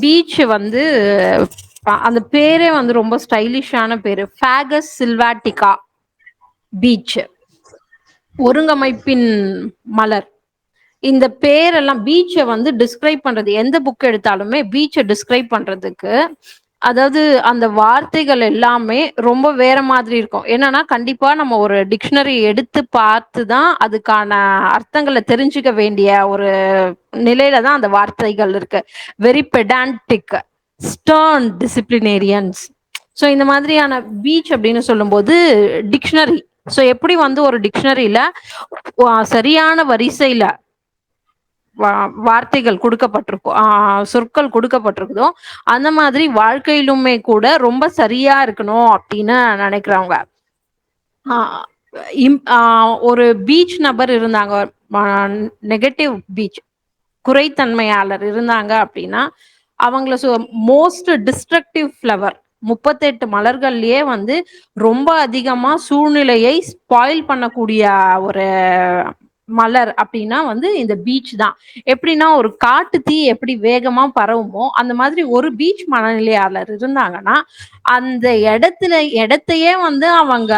Beach வந்து அந்த பேரே வந்து ரொம்ப ஸ்டைலிஷான பேரு. ஃபேகஸ் சில்வாட்டிகா பீச் ஒருங்கமைப்பின் மலர். இந்த பேரெல்லாம் பீச்சை வந்து டிஸ்கிரைப் பண்றது எந்த புக் எடுத்தாலுமே பீச்சை டிஸ்கிரைப் பண்றதுக்கு அதாவது அந்த வார்த்தைகள் எல்லாமே ரொம்ப வேற மாதிரி இருக்கும். என்னன்னா கண்டிப்பா நம்ம ஒரு டிக்ஷனரி எடுத்து பார்த்து தான் அதுக்கான அர்த்தங்களை தெரிஞ்சுக்க வேண்டிய ஒரு நிலையில தான் அந்த வார்த்தைகள் இருக்கு. Very pedantic stern disciplinarians so இந்த மாதிரியான பீச் அப்படின்னு சொல்லும்போது டிக்ஷனரி ஸோ எப்படி வந்து ஒரு டிக்ஷனரியில சரியான வரிசையில வார்த்தைகள் கொடுக்கப்பட்டிருக்கும் சொற்கள் கொடுக்கப்பட்டிருக்குதோ அந்த மாதிரி வாழ்க்கையிலுமே கூட ரொம்ப சரியா இருக்கணும் அப்படின்னு நினைக்கிறவங்க. ஒரு பீச் நபர் இருந்தாங்க நெகட்டிவ் பீச் குறைத்தன்மையாளர் இருந்தாங்க அப்படின்னா அவங்கள மோஸ்ட் டிஸ்ட்ரக்டிவ் ஃப்ளவர் முப்பத்தெட்டு மலர்கள்லயே வந்து ரொம்ப அதிகமா சூழ்நிலையை ஸ்பாயில் பண்ணக்கூடிய ஒரு மலர் அப்படின்னா வந்து இந்த பீச் தான். எப்படின்னா ஒரு காட்டு தீ எப்படி வேகமா பரவுமோ அந்த மாதிரி ஒரு பீச் மனநிலையாளர் இருந்தாங்கன்னா அந்த இடத்துல இடத்தையே வந்து அவங்க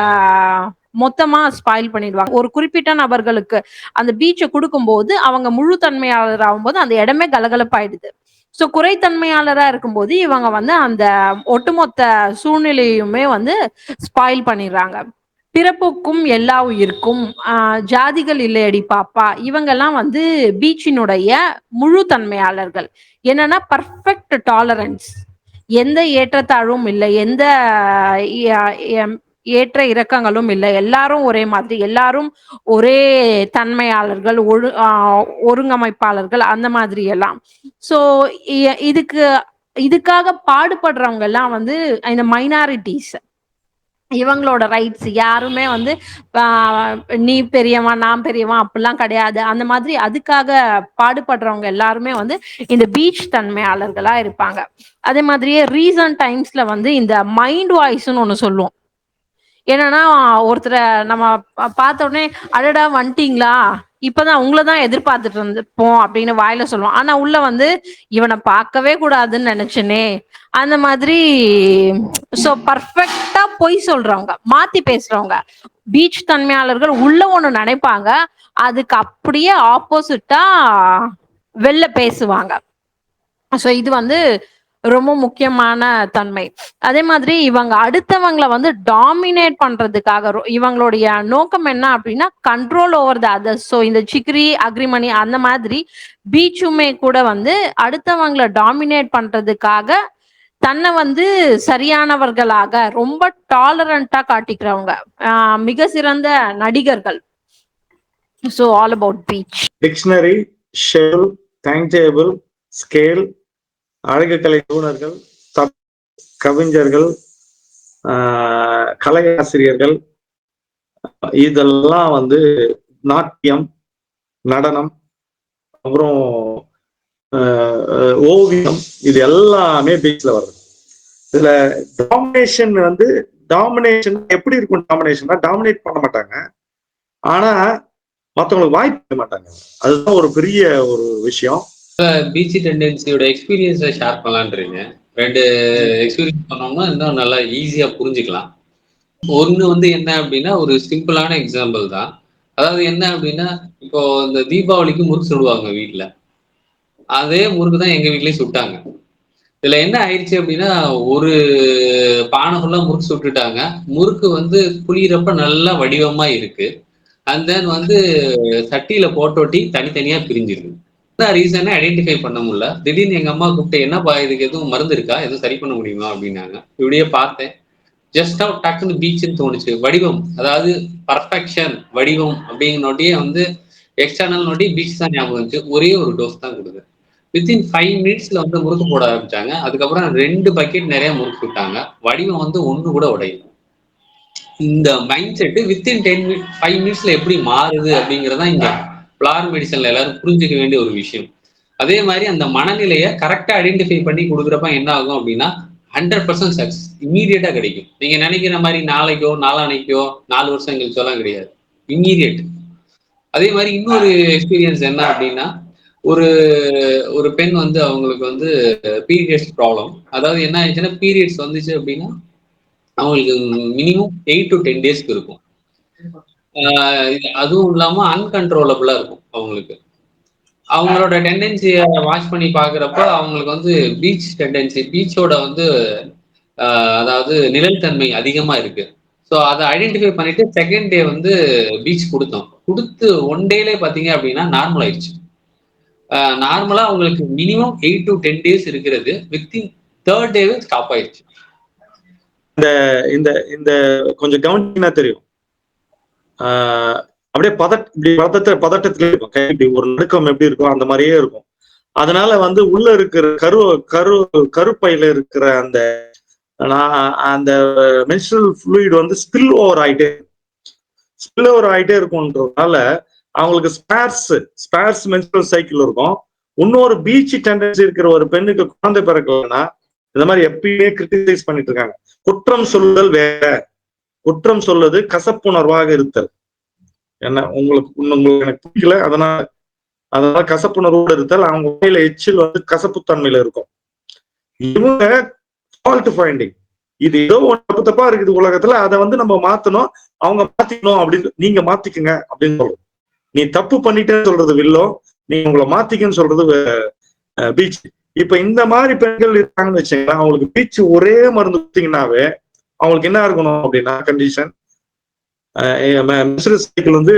மொத்தமா ஸ்பாயில் பண்ணிடுவாங்க. ஒரு குறிப்பிட்ட நபர்களுக்கு அந்த பீச்சை கொடுக்கும்போது அவங்க முழு தன்மையாளர் ஆகும்போது அந்த இடமே கலகலப்பாயிடுது. ஸோ குறைத்தன்மையாளரா இருக்கும்போது இவங்க வந்து அந்த ஒட்டுமொத்த சூழ்நிலையுமே வந்து ஸ்பாயில் பண்ணிடுறாங்க. பிறப்புக்கும் எல்லா உயிருக்கும் ஜாதிகள் இல்லையடி பாப்பா. இவங்கெல்லாம் வந்து பீச்சினுடைய முழு தன்மையாளர்கள். என்னன்னா பர்ஃபெக்ட் டாலரன்ஸ் எந்த ஏற்றத்தாழ்வும் இல்லை எந்த ஏற்ற இறக்கங்களும் இல்லை. எல்லாரும் ஒரே மாதிரி எல்லாரும் ஒரே தன்மையாளர்கள் ஒழு ஒருங்கமைப்பாளர்கள் அந்த மாதிரி எல்லாம். ஸோ இதுக்கு இதுக்காக பாடுபடுறவங்க எல்லாம் வந்து இந்த மைனாரிட்டிஸ் இவங்களோட ரைட்ஸ் யாருமே வந்து நீ பெரியவன் நான் பெரியவன் அப்படிலாம் கிடையாது. அந்த மாதிரி அதுக்காக பாடுபடுறவங்க எல்லாருமே வந்து இந்த பீச் தன்மையாளர்களா இருப்பாங்க. அதே மாதிரியே ரீசன்ட் டைம்ஸ்ல வந்து இந்த மைண்ட் வாய்ஸ்னு ஒன்று சொல்லுவோம். என்னன்னா ஒருத்தரை நம்ம பார்த்த உடனே அடடா வந்துட்டீங்களா? இப்பதான் உங்களை தான் எதிர்பார்த்துட்டு இருந்துப்போம் அப்படின்னு வாயில சொல்லுவோம். ஆனா உள்ள வந்து இவனை பார்க்கவே கூடாதுன்னு நினைச்சனே. அந்த மாதிரி சோ பர்ஃபெக்டா பொய் சொல்றவங்க மாத்தி பேசுறவங்க பீச் தன்மையாளர்கள் உள்ள ஒண்ணு நினைப்பாங்க அதுக்கு அப்படியே ஆப்போசிட்டா வெளில பேசுவாங்க. சோ இது வந்து ரொம்ப முக்கியமான தன்மை. அதே மாதிரி இவங்க அடுத்தவங்களை வந்து டாமினேட் பண்றதுக்காக இவங்களுடைய நோக்கம் என்ன அப்படின்னா control over the others so இந்த சிக்ரி அக்ரிமணி அந்த மாதிரி பீச்சுமே கூட வந்து அடுத்தவங்களை டாமினேட் பண்றதுக்காக தன்னை வந்து சரியானவர்களாக ரொம்ப டாலரண்டா காட்டிக்கிறவங்க மிக சிறந்த நடிகர்கள். So all about beech dictionary shell time table scale அழகுக்கலை நிபுணர்கள் த கவிஞர்கள் கலையாசிரியர்கள் கலை ஆசிரியர்கள் இதெல்லாம் வந்து நாட்டியம் நடனம் அப்புறம் ஓவியம் இது எல்லாமே பீச்ல வருது. இதுல டாமினேஷன் வந்து டாமினேஷன் எப்படி இருக்கும் டாமினேஷன்னா டாமினேட் பண்ண மாட்டாங்க. ஆனா மற்றவங்களுக்கு வாய்ப்பு மாட்டாங்க. அதுதான் ஒரு பெரிய ஒரு விஷயம். பிசி டெண்டன்சியோட எக்ஸ்பீரியன்ஸை ஷேர் பண்ணலான்றீங்க. ரெண்டு எக்ஸ்பீரியன்ஸ் பண்ணோம்னா இன்னும் நல்லா ஈஸியா புரிஞ்சுக்கலாம். ஒன்று வந்து என்ன அப்படின்னா ஒரு சிம்பிளான எக்ஸாம்பிள் தான். அதாவது என்ன அப்படின்னா இப்போ இந்த தீபாவளிக்கு முறுக்கு சுடுவாங்க வீட்ல. அதே முறுக்கு தான் எங்க வீட்லயும் சுட்டாங்க. இதுல என்ன ஆயிடுச்சு அப்படின்னா ஒரு பானை முறுக்கு சுட்டுட்டாங்க. முறுக்கு வந்து புளியிறப்ப நல்லா வடிவமா இருக்கு. அண்ட் தென் வந்து சட்டியில போட்டோட்டி தனித்தனியா பிரிஞ்சிருக்கு என்ன ரீசனை ஐடென்டிஃபை பண்ண முடியல. திடீர்னு எங்க அம்மா கூப்பிட்டு என்னப்பா இதுக்கு எதுவும் மருந்து இருக்கா? எதுவும் சரி பண்ண முடியுமா? அப்படின்னாங்க. இப்படியே பார்த்தேன். ஜஸ்ட் ஆஃப் டக்குன்னு பீச்சுன்னு தோணுச்சு. வடிவம் அதாவது பர்ஃபெக்ஷன் வடிவம் அப்படிங்கிறனோட்டியே வந்து எக்ஸ்டர்னல் நோட்டி பீச் தான் ஞாபகம் இருந்துச்சு ஒரே ஒரு டோஸ் தான் கொடுக்குது வித்தின் ஃபைவ் மினிட்ஸ்ல வந்து முறுக்கு போட ஆரம்பிச்சாங்க. அதுக்கப்புறம் ரெண்டு பக்கெட் நிறைய முறுக்கு விட்டாங்க. வடிவம் வந்து ஒன்று கூட உடையும் இந்த mind set within ten minute five மினிட்ஸ்ல எப்படி மாறுது அப்படிங்கறதா இங்கே பிளார் மெடிசன்ல எல்லாரும் புரிஞ்சுக்க வேண்டிய ஒரு விஷயம். அதே மாதிரி அந்த மனநிலையை கரெக்டா ஐடென்டிஃபை பண்ணி கொடுக்குறப்ப என்ன ஆகும் அப்படின்னா ஹண்ட்ரட் பர்சன்ட் சக்சஸ் இம்மீடியட்டா கிடைக்கும். நீங்க நினைக்கிற மாதிரி நாளைக்கோ நாளானைக்கோ நாலு வருஷம் எங்களுக்கு எல்லாம் கிடையாது. இம்மீடியட் அதே மாதிரி இன்னொரு எக்ஸ்பீரியன்ஸ் என்ன அப்படின்னா ஒரு ஒரு பெண் வந்து அவங்களுக்கு வந்து பீரியட்ஸ் ப்ராப்ளம் அதாவது என்ன ஆயிடுச்சுன்னா பீரியட்ஸ் வந்துச்சு அப்படின்னா அவங்களுக்கு மினிமம் எயிட் டு டென் டேஸ்க்கு இருக்கும். அதுவும் இல்லாம அன்கன்ட்ரோலபிளா இருக்கும் அவங்களுக்கு. அவங்களோட டெண்டன்சியை வாட்ச் பண்ணி பாக்குறப்ப அவங்களுக்கு வந்து பீச் டெண்டன்சி பீச்சோட வந்து அதாவது நிழல்தன்மை அதிகமா இருக்கு. ஸோ அதை ஐடென்டிஃபை பண்ணிட்டு செகண்ட் டே வந்து பீச் கொடுத்தோம். கொடுத்து ஒன் டேலே பார்த்தீங்க அப்படின்னா நார்மல் ஆயிடுச்சு. நார்மலா அவங்களுக்கு minimum eight to ten days இருக்கிறது. வித்தின் தேர்ட் டேவே ஸ்டாப் ஆயிடுச்சு. இந்த இந்த இந்த கொஞ்சம் கவனிச்சீங்கன்னா தெரியும். அப்படியே பதட் இப்படி பதட்ட பதட்டத்துல இருக்கும். கை இப்படி ஒரு நடுக்கம் எப்படி இருக்கும் அந்த மாதிரியே இருக்கும். அதனால வந்து உள்ள இருக்கிற கரு கரு கருப்பையில இருக்கிற அந்த அந்த மென்ஸ்ட்ரல் ஃப்ளூயிட் வந்து ஸ்பில் ஓவர் ஆயிட்டே ஸ்பில் ஓவர் ஆயிட்டே இருக்கும்ன்றதுனால அவங்களுக்கு ஸ்பேர்ஸ் ஸ்பேர்ஸ் மென்ஸ்ட்ரல் சைக்கிள் இருக்கும். இன்னொரு பீச் டெண்டன்சி இருக்கிற ஒரு பெண்ணுக்கு குழந்தை பிறக்கலன்னா இந்த மாதிரி எப்பயுமே கிரிட்டிசைஸ் பண்ணிட்டு இருக்காங்க. குற்றம் சொல்லுதல் வேற. குற்றம் சொல்வது கசப்புணர்வாக இருத்தல். என்ன உங்களுக்கு உங்களுக்கு எனக்கு பிடிக்கல அதனால அதனால கசப்புணர்வோடு இருத்தல் அவங்க உடையில எச்சில் வந்து கசப்பு தன்மையில இருக்கும். இவங்க ஃபால்ட் ஃபைண்டிங் இது ஏதோ ஒன்று தப்பு தப்பா இருக்குது உலகத்துல அதை வந்து நம்ம மாத்தணும் அவங்க மாத்திக்கணும் அப்படின்னு நீங்க மாத்திக்கங்க அப்படின்னு சொல்லுவோம் நீ தப்பு பண்ணிட்டேன்னு சொல்றது வில்லோ நீ உங்களை மாத்திக்கன்னு சொல்றது பீச் இப்ப இந்த மாதிரி பெண்கள் இருக்காங்கன்னு வச்சுங்களேன் அவங்களுக்கு பீச் ஒரே மருந்து கொடுத்தீங்கன்னாவே அவங்களுக்கு என்ன இருக்கணும் அப்படின்னா கண்டிஷன் சைக்கிள் வந்து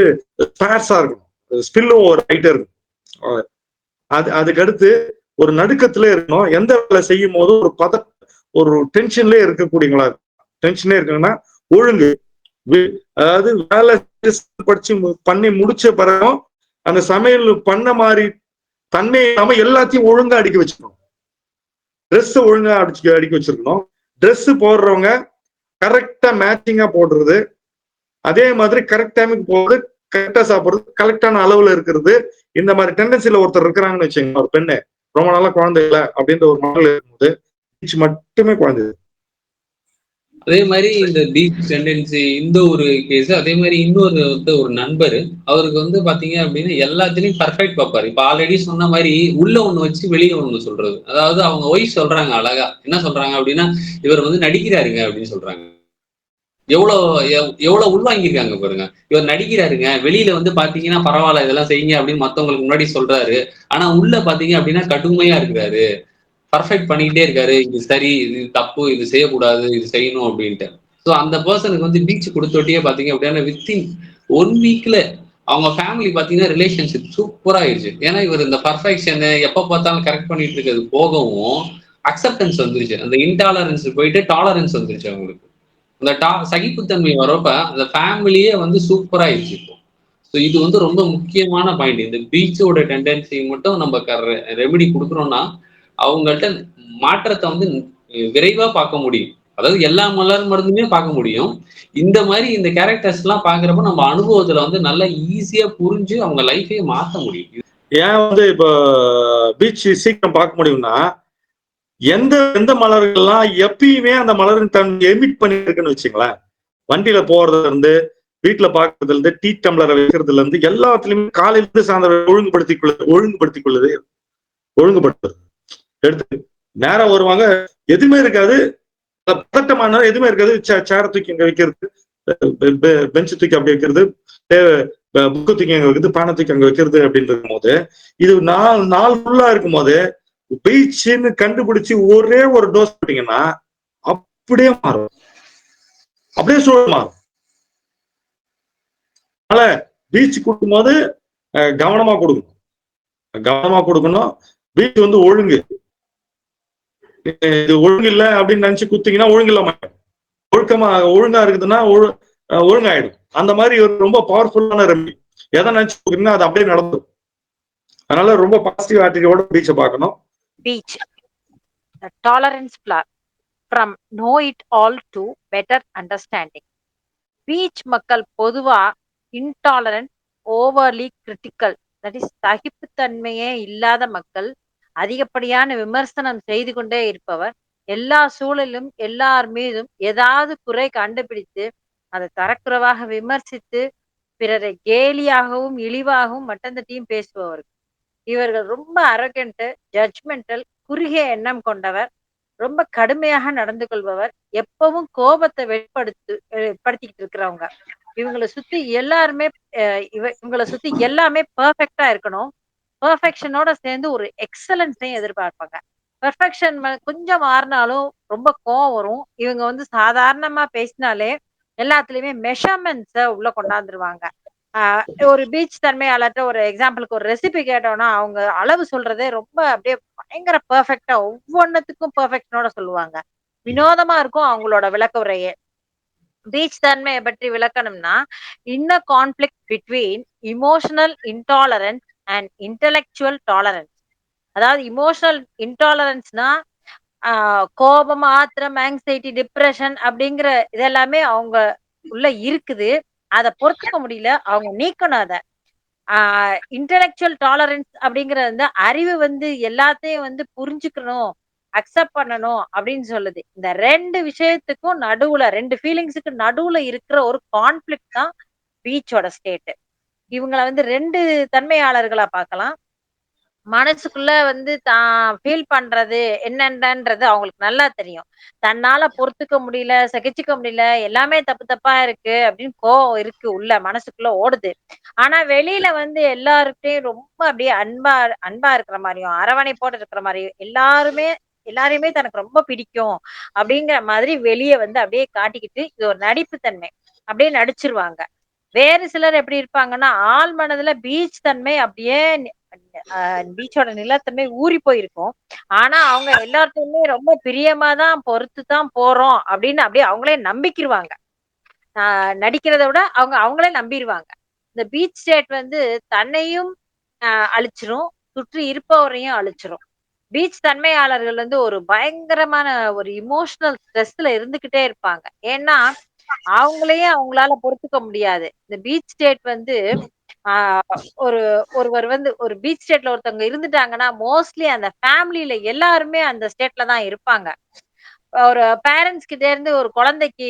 ஸ்பேர்ஸா இருக்கணும். ஸ்பில் ஓவர் ஹைட்டா இருக்கும் அது அதுக்கு அடுத்து ஒரு நடுக்கத்துல இருக்கணும். எந்த வேலை செய்யும் போது ஒரு பத ஒரு டென்ஷன்லயே இருக்கக்கூடியங்களா டென்ஷன்லயே இருக்காங்கன்னா ஒழுங்கு. அதாவது வேலை படிச்சு பண்ணி முடிச்ச பிறகும் அந்த சமையல் பண்ண மாதிரி தன்மை இல்லாம எல்லாத்தையும் ஒழுங்கா அடிக்க வச்சுக்கணும். ட்ரெஸ் ஒழுங்கா அடிச்சு அடிக்க வச்சிருக்கணும். ட்ரெஸ் போடுறவங்க கரெக்டா மேட்சிங்கா போடுறது. அதே மாதிரி கரெக்ட் டைமுக்கு போகிறது கரெக்டா சாப்பிடுறது கரெக்டான அளவுல இருக்கிறது. இந்த மாதிரி டெண்டன்சில ஒருத்தர் இருக்கிறாங்கன்னு வச்சுக்கோங்க ஒரு பெண்ணு ரொம்ப நாளா குழந்தை இல்லை அப்படின்ற ஒரு மாடல் இருக்கும்போது மட்டுமே குழந்தை அதே மாதிரி இந்த டீப் டெண்டன்சி இந்த ஒரு கேஸ் அதே மாதிரி இன்னொரு வந்து ஒரு நண்பர் அவருக்கு வந்து பாத்தீங்க அப்படின்னா எல்லாத்துலயும் பர்ஃபெக்ட் பார்ப்பாரு. இப்ப ஆல்ரெடி சொன்ன மாதிரி உள்ள ஒண்ணு வச்சு வெளியே ஒண்ணு சொல்றது. அதாவது அவங்க ஒய்ஃப் சொல்றாங்க அழகா. என்ன சொல்றாங்க அப்படின்னா இவர் வந்து நடிக்கிறாருங்க அப்படின்னு சொல்றாங்க. எவ்வளவு எவ்- எவ்வளவு உள்வாங்கியிருக்காங்க பாருங்க. இவர் நடிக்கிறாருங்க. வெளியில வந்து பாத்தீங்கன்னா பரவாயில்ல இதெல்லாம் செய்யுங்க அப்படின்னு மத்தவங்களுக்கு முன்னாடி சொல்றாரு. ஆனா உள்ள பாத்தீங்க அப்படின்னா கடுமையா இருக்கிறாரு. பர்ஃபெக்ட் பண்ணிக்கிட்டே இருக்காரு. இது சரி இது தப்பு இது செய்யக்கூடாது இது செய்யணும் அப்படின்ட்டு. ஸோ அந்த பர்சனுக்கு வந்து பீச் கொடுத்தோட்டியே பாத்தீங்க அப்படின்னா வித்தின் ஒன் வீக்ல அவங்க ஃபேமிலி பாத்தீங்கன்னா ரிலேஷன்ஷிப் சூப்பரா ஆயிடுச்சு. ஏன்னா இவர் இந்த பர்ஃபெக்ஷன் எப்ப பார்த்தாலும் கரெக்ட் பண்ணிட்டு இருக்கிறது போகவும் அக்செப்டன்ஸ் வந்துருச்சு. அந்த இன்டாலரன்ஸ் போயிட்டு டாலரன்ஸ் வந்துருச்சு அவங்களுக்கு. அந்த டா சகிப்புத்தன்மை வரப்ப அந்த ஃபேமிலியே வந்து சூப்பரா ஆயிடுச்சு இப்போ. ஸோ இது வந்து ரொம்ப முக்கியமான பாயிண்ட் இந்த பீச்சோட டெண்டன்சி மட்டும் நம்ம ரெமெடி கொடுக்குறோம்னா அவங்கள்ட்ட மாற்றத்தை வந்து விரைவா பார்க்க முடியும். அதாவது எல்லா மலர் மருந்துமே பார்க்க முடியும். இந்த மாதிரி இந்த கேரக்டர்ஸ் எல்லாம் பாக்குறப்ப நம்ம அனுபவத்துல வந்து நல்லா ஈஸியா புரிஞ்சு அவங்க லைஃபையே மாத்த முடியும். ஏன் வந்து இப்போ பீச் சீக்கிரம் பார்க்க முடியும்னா எந்த எந்த மலர்கள்லாம் எப்பயுமே அந்த மலரின் தன் எமிட் பண்ணிருக்குன்னு வச்சுங்களேன். வண்டியில போறதுல இருந்து வீட்டுல பாக்குறதுல இருந்து டீ டம்ளரை வைக்கிறதுல இருந்து எல்லாத்துலயுமே காலையில இருந்து சாயந்தரம் ஒழுங்குபடுத்திக் கொள்ளுது ஒழுங்குபடுத்திக் கொள்ளுது ஒழுங்குபடுத்துறது. எடுத்து நேரம் வருவாங்க. எதுவுமே இருக்காது. பதட்டமான எதுவுமே இருக்காது. சேர தூக்கி இங்க வைக்கிறது பெஞ்சு தூக்கி அப்படி வைக்கிறது புக்கு தூக்கி அங்க வைக்கிறது பானை தூக்கி அங்க வைக்கிறது அப்படின்ற போது இது நாள் நாள் ஃபுல்லா இருக்கும் போது பீச்சுன்னு கண்டுபிடிச்சு ஒரே ஒரு டோஸ் போட்டீங்கன்னா அப்படியே மாறும். அப்படியே சூழல் மாறும். அதனால பீச் கொடுக்கும்போது போது கவனமா கொடுக்கணும். கவனமா கொடுக்கணும். பீச் வந்து ஒழுங்கு. இது ஒழுங்கு இல்லை அப்படின்னு நினைச்சு குத்திங்கன்னா ஒழுங்கு இல்லாம ஒழுக்கமா ஒழுங்கா இருக்குதுன்னா ஒழு- ஒழுங்காயிடும். அந்த மாதிரி ஒரு ரொம்ப பவர்ஃபுல்லான ரெமடி எதை நினைச்சு அது அப்படியே நடந்துடும் அதனால ரொம்ப பாசிட்டிவ் ஆட்டிடியூட பீச்சை பார்க்கணும். Beach tolerance tolerance from know it all to better understanding beach மக்கள் பொதுவா intolerant overly critical that is சகிப்புத்தன்மையே இல்லாத மக்கள் அதிகப்படியான விமர்சனம் செய்து கொண்டே இருப்பவர் எல்லா சூழலிலும் எல்லார் மீதும் ஏதாவது குறை கண்டுபிடித்து அதை தரக்குறவாக விமர்சித்து பிறரை கேலியாகவும் இழிவாகவும் மட்டந்தட்டியும் பேசுபவர் இவர்கள் ரொம்ப அரகண்ட் ஜட்ஜ்மெண்டல் குறுகிய எண்ணம் கொண்டவர் ரொம்ப கடுமையாக நடந்து கொள்பவர் எப்பவும் கோபத்தை வெளிப்படுத்து வெளிப்படுத்திக்கிட்டு இருக்கிறவங்க. இவங்களை சுத்தி எல்லாருமே அஹ் இவ இவங்களை சுத்தி எல்லாமே பெர்ஃபெக்ட்டா இருக்கணும். பெர்ஃபெக்ஷனோட சேர்ந்து ஒரு எக்ஸலன்ஸையும் எதிர்பார்ப்பாங்க. பெர்ஃபெக்ஷன் கொஞ்சம் மாறினாலும் ரொம்ப கோவம் வரும். இவங்க வந்து சாதாரணமா பேசினாலே எல்லாத்துலயுமே மெஷர்மெண்ட்ஸை உள்ள கொண்டாந்துருவாங்க. ஆஹ் ஒரு பீச் தன்மையாளர்கிட்ட ஒரு எக்ஸாம்பிளுக்கு ஒரு ரெசிபி கேட்டோம்னா அவங்க அளவு சொல்றதே ரொம்ப அப்படியே பயங்கர பர்ஃபெக்டா ஒவ்வொன்னுத்துக்கும் பர்ஃபெக்ஷனோட சொல்லுவாங்க. வினோதமா இருக்கும் அவங்களோட விளக்க உரையே. பீச் தன்மையை பற்றி விளக்கணும்னா இன்ன conflict between emotional intolerance and intellectual tolerance அதாவது இமோஷனல் இன்டாலரன்ஸ்னா கோபம் ஆத்திரம் ஆங்ஸைட்டி டிப்ரெஷன் அப்படிங்கிற இதெல்லாமே அவங்க உள்ள இருக்குது. அதை பொறுத்துக்க முடியல. அவங்க நீக்கணும் அதை. ஆஹ் இன்டலெக்சுவல் டாலரன்ஸ் அப்படிங்கறது வந்து அறிவு வந்து எல்லாத்தையும் வந்து புரிஞ்சுக்கணும் அக்செப்ட் பண்ணணும் அப்படின்னு சொல்லுது. இந்த ரெண்டு விஷயத்துக்கும் நடுவுல ரெண்டு ஃபீலிங்ஸுக்கு நடுவுல இருக்கிற ஒரு கான்ஃபிளிக் தான் பீச்சோட ஸ்டேட்டு இவங்களை வந்து ரெண்டு தன்மையாளர்களா பார்க்கலாம். மனசுக்குள்ள வந்து தான் ஃபீல் பண்றது என்னென்னன்றது அவங்களுக்கு நல்லா தெரியும். தன்னால பொறுத்துக்க முடியல சகிச்சுக்க முடியல எல்லாமே தப்பு தப்பா இருக்கு அப்படின்னு கோவம் இருக்கு உள்ள மனசுக்குள்ள ஓடுது. ஆனா வெளியில வந்து எல்லாருக்கிட்டையும் ரொம்ப அப்படியே அன்பா அன்பா இருக்கிற மாதிரியும் அரவணைப்போடு இருக்கிற மாதிரியும் எல்லாருமே எல்லாரையுமே தனக்கு ரொம்ப பிடிக்கும் அப்படிங்கிற மாதிரி வெளியே வந்து அப்படியே காட்டிக்கிட்டு இது ஒரு நடிப்பு தன்மை அப்படியே நடிச்சிருவாங்க. வேறு சிலர் எப்படி இருப்பாங்கன்னா ஆள் மனதுல பீச் தன்மை அப்படியே பீச்சோட நிலத்தன்மை ஊறி போயிருக்கும். ஆனா அவங்க எல்லாத்தையுமே ரொம்ப பிரியமா தான் பொறுத்து தான் போறோம் அப்படின்னு அப்படியே அவங்களே நம்பிக்கிருவாங்க. ஆஹ் நடிக்கிறத விட அவங்க அவங்களே நம்பிடுவாங்க இந்த பீச் ஸ்டேட் வந்து தன்னையும் அழிச்சிரும் சுற்றி இருப்பவரையும் அழிச்சிரும். பீச் தன்மையாளர்கள் வந்து ஒரு பயங்கரமான ஒரு இமோஷனல் ஸ்ட்ரெஸ்ல இருந்துகிட்டே இருப்பாங்க. ஏன்னா அவங்களையே அவங்களால பொறுத்துக்க முடியாது. இந்த பீச் ஸ்டேட் வந்து ஆஹ் ஒரு ஒருவர் வந்து ஒரு பீச் ஸ்டேட்ல ஒருத்தவங்க இருந்துட்டாங்கன்னா மோஸ்ட்லி அந்த ஃபேமிலியில எல்லாருமே அந்த ஸ்டேட்ல தான் இருப்பாங்க. ஒரு பேரண்ட்ஸ் கிட்ட இருந்து ஒரு குழந்தைக்கு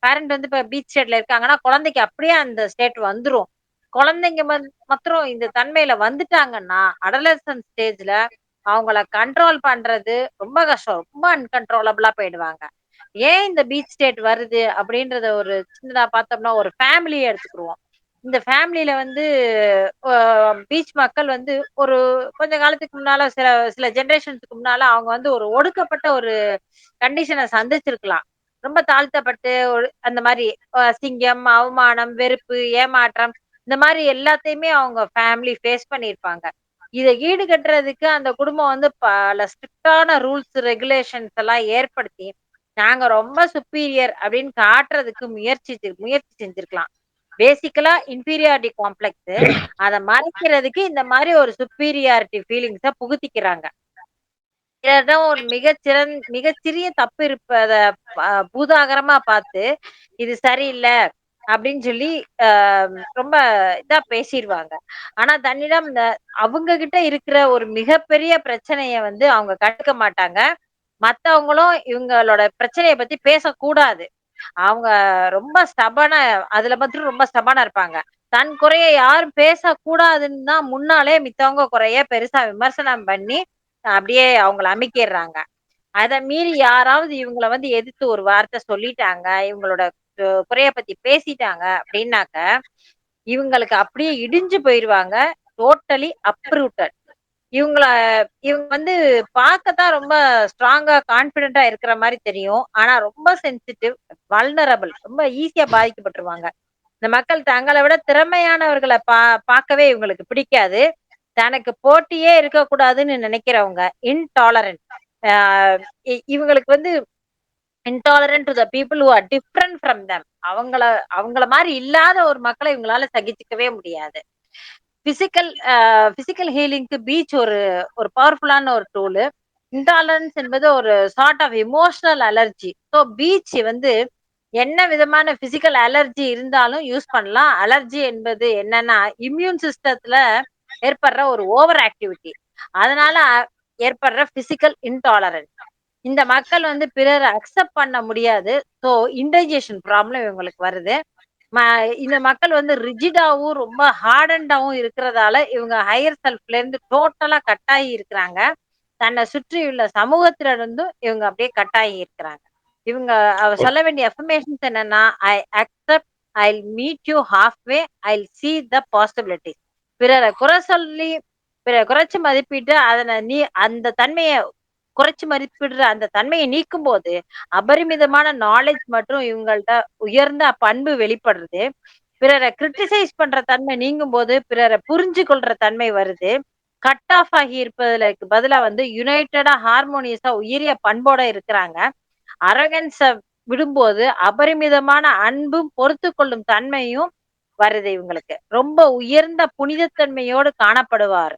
பேரண்ட் வந்து இப்ப பீச் ஸ்டேட்ல இருக்காங்கன்னா குழந்தைக்கு அப்படியே அந்த ஸ்டேட் வந்துரும். குழந்தைங்க மாத்திரம் இந்த தன்மையில வந்துட்டாங்கன்னா அடலசன் ஸ்டேஜ்ல அவங்கள கண்ட்ரோல் பண்றது ரொம்ப கஷ்டம். ரொம்ப அன்கன்ட்ரோலபிளா போயிடுவாங்க. ஏன் இந்த பீச் ஸ்டேட் வருது அப்படின்றத ஒரு சின்னதா பார்த்தோம்னா ஒரு ஃபேமிலியை எடுத்துக்கிடுவோம் இந்த ஃபேமிலியில வந்து பீச் மக்கள் வந்து ஒரு கொஞ்ச காலத்துக்கு முன்னால சில சில ஜெனரேஷன்ஸுக்கு முன்னால அவங்க வந்து ஒரு ஒடுக்கப்பட்ட ஒரு கண்டிஷனை சந்திச்சிருக்கலாம். ரொம்ப தாழ்த்தப்பட்டு ஒரு அந்த மாதிரி சிங்கம் அவமானம் வெறுப்பு ஏமாற்றம் இந்த மாதிரி எல்லாத்தையுமே அவங்க ஃபேமிலி ஃபேஸ் பண்ணியிருப்பாங்க. இதை ஈடு கட்டுறதுக்கு அந்த குடும்பம் வந்து பல ஸ்ட்ரிக்டான ரூல்ஸ் ரெகுலேஷன்ஸ் எல்லாம் ஏற்படுத்தி நாங்க ரொம்ப சுப்பீரியர் அப்படின்னு காட்டுறதுக்கு முயற்சி முயற்சி செஞ்சிருக்கலாம். பேசிக்கலா இன்பீரியாரிட்டி காம்ப்ளெக்ஸ் அதை மறைக்கிறதுக்கு இந்த மாதிரி ஒரு சுப்பீரியாரிட்டி ஃபீலிங்ஸ புகுத்திக்கிறாங்க. இதான் ஒரு மிகச்சிறந் மிகச்சிறிய தப்பு இருப்பத பூதாகரமா பார்த்து இது சரியில்லை அப்படின்னு சொல்லி ஆஹ் ரொம்ப இதா பேசிடுவாங்க ஆனா தன்னிடம் இந்த அவங்க கிட்ட இருக்கிற ஒரு மிகப்பெரிய பிரச்சனைய வந்து அவங்க கட்டுக்க மாட்டாங்க. மத்தவங்களும் இவங்களோட பிரச்சனைய பத்தி பேசக்கூடாது. அவங்க ரொம்ப ஸ்டபனா அதுல மட்டும் ரொம்ப ஸ்டபனா இருப்பாங்க. தன் குறைய யாரும் பேசக்கூடாதுன்னு தான் முன்னாலே மித்தவங்க குறைய பெருசா விமர்சனம் பண்ணி அப்படியே அவங்கள அமைக்கிடுறாங்க. அதை மீறி யாராவது இவங்கள வந்து எதிர்த்து ஒரு வார்த்தை சொல்லிட்டாங்க இவங்களோட குறைய பத்தி பேசிட்டாங்க அப்படின்னாக்க இவங்களுக்கு அப்படியே இடிஞ்சு போயிருவாங்க டோட்டலி அப்ரூட்டட் இவங்கள இவங்க வந்து பார்க்கத்தான் ரொம்ப ஸ்ட்ராங்கா கான்பிடென்டா இருக்கிற மாதிரி தெரியும். ஆனா ரொம்ப சென்சிட்டிவ் வல்னரபிள் ரொம்ப ஈஸியா பாதிக்கப்பட்டுருவாங்க. இந்த மக்கள் தங்களை விட திறமையானவர்களை பா பார்க்கவே இவங்களுக்கு பிடிக்காது. தனக்கு போட்டியே இருக்கக்கூடாதுன்னு நினைக்கிறவங்க இன்டாலரண்ட் இவங்களுக்கு வந்து intolerant to the people who are different from them அவங்கள அவங்கள மாதிரி இல்லாத ஒரு மக்களை இவங்களால சகிச்சுக்கவே முடியாது. பிசிக்கல் பிசிக்கல் ஹீலிங்க்கு பீச் ஒரு ஒரு பவர்ஃபுல்லான ஒரு டூலு இன்டாலரன்ஸ் என்பது ஒரு sort of emotional allergy so beach வந்து என்ன விதமான பிசிக்கல் அலர்ஜி இருந்தாலும் யூஸ் பண்ணலாம். அலர்ஜி என்பது என்னன்னா இம்யூன் சிஸ்டத்துல ஏற்படுற ஒரு ஓவர் ஆக்டிவிட்டி அதனால ஏற்படுற பிசிக்கல் இன்டாலரன்ஸ் இந்த மக்கள் வந்து பிறரை அக்செப்ட் பண்ண முடியாது. ஸோ இன்டைஜேஷன் ப்ராப்ளம் இவங்களுக்கு வருது. இந்த மக்கள் வந்து ரிஜிடாவும் ரொம்ப ஹார்டண்டாவும் இருக்கிறதால இவங்க ஹையர் செல்ஃப்ல இருந்து டோட்டலா கட்டாயி இருக்கிறாங்க. தன்னை சுற்றியுள்ள சமூகத்திலிருந்தும் இவங்க அப்படியே கட்டாயி இருக்கிறாங்க. இவங்க அவ சொல்ல வேண்டிய எஃபர்மேஷன்ஸ் என்னன்னா I accept I meet you half way I see the possibilities பிறரை குறை சொல்லி பிறரை குறைச்சு மதிப்பிட்டு அதனை நீ அந்த தன்மையை குறைச்சு மதிப்பிடுற அந்த தன்மையை நீக்கும் போது அபரிமிதமான நாலேஜ் மற்றும் இவங்கள்ட்ட உயர்ந்த பண்பு வெளிப்படுறது. பிறரை கிரிட்டிசைஸ் பண்ற தன்மை நீங்கும் போது பிறரை புரிஞ்சு கொள்ற தன்மை வருது. கட் ஆஃப் ஆகி இருப்பதற்கு பதிலா வந்து யுனைடடா ஹார்மோனியஸா உயரிய பண்போட இருக்கிறாங்க. அரகன்ஸ விடும்போது அபரிமிதமான அன்பும் பொறுத்து கொள்ளும் தன்மையும் வருது இவங்களுக்கு. ரொம்ப உயர்ந்த புனிதத்தன்மையோடு காணப்படுவார்.